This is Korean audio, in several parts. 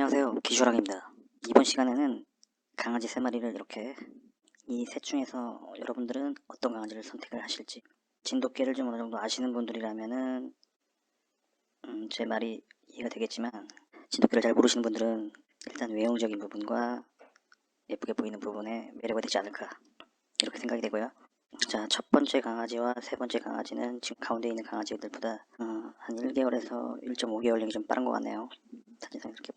안녕하세요. 기슈랑입니다. 이번 시간에는 강아지 세 마리를 이렇게 이 셋 중에서 여러분들은 어떤 강아지를 선택을 하실지 진돗개를 좀 어느 정도 아시는 분들이라면은 음, 제 말이 이해가 되겠지만 진돗개를 잘 모르시는 분들은 일단 외형적인 부분과 예쁘게 보이는 부분에 매료가 되지 않을까 이렇게 생각이 되고요. 자, 첫 번째 강아지와 세 번째 강아지는 지금 가운데 있는 강아지들보다 어, 한 1개월에서 1.5개월이 좀 빠른 것 같네요. 사진상 이렇게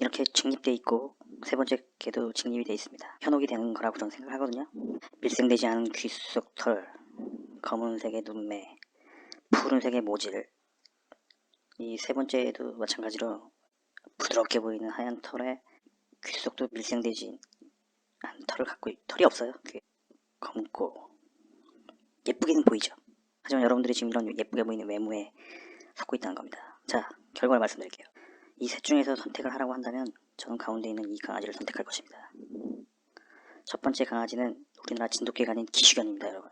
이렇게 직립돼 있고 세 번째 개도 직립이 돼 있습니다. 현혹이 되는 거라고 저는 생각하거든요. 밀생되지 않은 귀속 털, 검은색의 눈매, 푸른색의 모질. 이 세 번째도 마찬가지로 부드럽게 보이는 하얀 털에 귀 속도 밀생되지 않은 털을 갖고 있- 털이 없어요. 검고 예쁘게는 보이죠. 하지만 여러분들이 지금 이런 예쁘게 보이는 외모에 속고 있다는 겁니다. 자, 결과를 말씀드릴게요. 이 셋 중에서 선택을 하라고 한다면 저는 가운데 있는 이 강아지를 선택할 것입니다. 첫 번째 강아지는 우리나라 진돗개가 아닌 기슈견입니다, 여러분.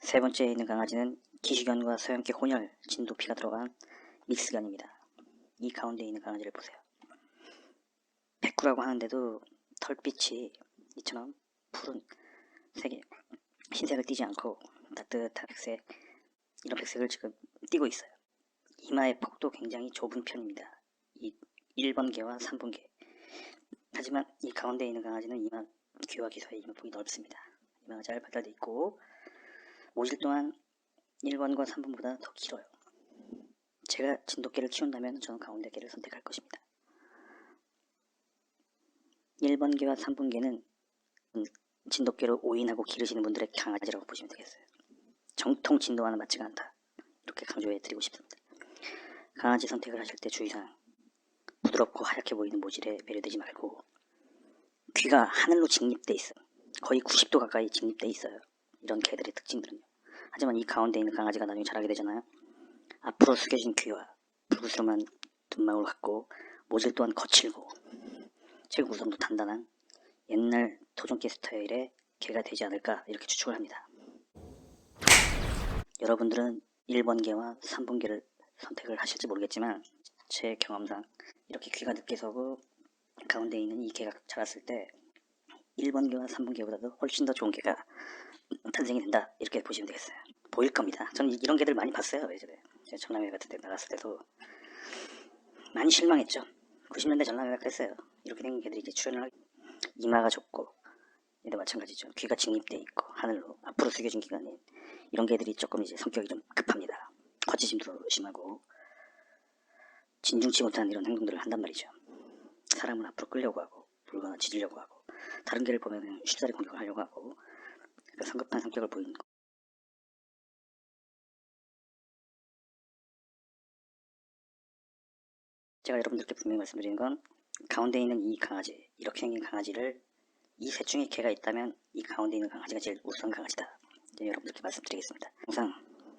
세 번째에 있는 강아지는 기슈견과 서양개 혼혈 진돗피가 들어간 믹스견입니다. 이 가운데 있는 강아지를 보세요. 백구라고 하는데도 털빛이 이처럼 푸른 색의 흰색을 띠지 않고 따뜻한 백색 이런 백색을 지금 띠고 있어요. 이마의 폭도 굉장히 좁은 편입니다. 이 1번개와 3번개. 하지만 이 가운데 있는 강아지는 이마 귀와 귀 사이 이마폭이 넓습니다. 이마가 잘 발달돼 있고 모질 또한 1번과 3번보다 더 길어요. 제가 진돗개를 키운다면 저는 가운데 개를 선택할 것입니다. 1번개와 3번개는 진돗개로 오인하고 기르시는 분들의 강아지라고 보시면 되겠어요. 정통 진도와는 맞지가 않다. 이렇게 강조해 드리고 싶습니다. 강아지 선택을 하실 때 주의사항. 부드럽고 하얗게 보이는 모질에 매료되지 말고 귀가 하늘로 직립돼 있어 거의 90도 가까이 직립돼 있어요. 이런 개들의 특징들은요. 하지만 이 가운데 있는 강아지가 나중에 자라게 되잖아요. 앞으로 숙여진 귀와 불구스름한 눈망울 같고 모질 또한 거칠고 체구 구성도 단단한 옛날 토종개 스타일의 개가 되지 않을까 이렇게 추측을 합니다. 여러분들은 1번 개와 3번 개를 선택을 하실지 모르겠지만 제 경험상 이렇게 귀가 늦게 서고 가운데 있는 이 개가 자랐을 때 1번 개와 3번 개보다도 훨씬 더 좋은 개가 탄생이 된다 이렇게 보시면 되겠어요. 보일 겁니다. 저는 이- 이런 개들 많이 봤어요 예전에. 제가 전남회 같은 데 나갔을 때도. 많이 실망했죠. 90년대 전남회가 그랬어요. 이렇게 된 개들이 이제 출연을 하기 이마가 좁고 얘도 마찬가지죠. 귀가 직립돼 있고 하늘로 앞으로 숙여진 아닌 이런 개들이 조금 이제 성격이 좀 급합니다 거치심도 심하고 진중치 못한 이런 행동들을 한단 말이죠. 사람을 앞으로 끌려고 하고 물건을 짖으려고 하고 다른 개를 보면 쉽사리 공격을 하려고 하고 그 성급한 성격을 보이는 거. 제가 여러분들께 분명히 말씀드리는 건 가운데 있는 이 강아지 이렇게 생긴 강아지를 이 셋 중에 개가 있다면 이 가운데 있는 강아지가 제일 우수한 강아지다. 이제 여러분들께 말씀드리겠습니다. 영상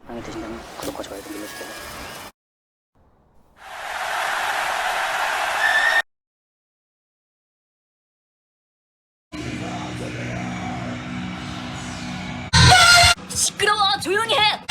마음에 드신다면 구독과 좋아요 좀 눌러주세요. 시끄러워 조용히 해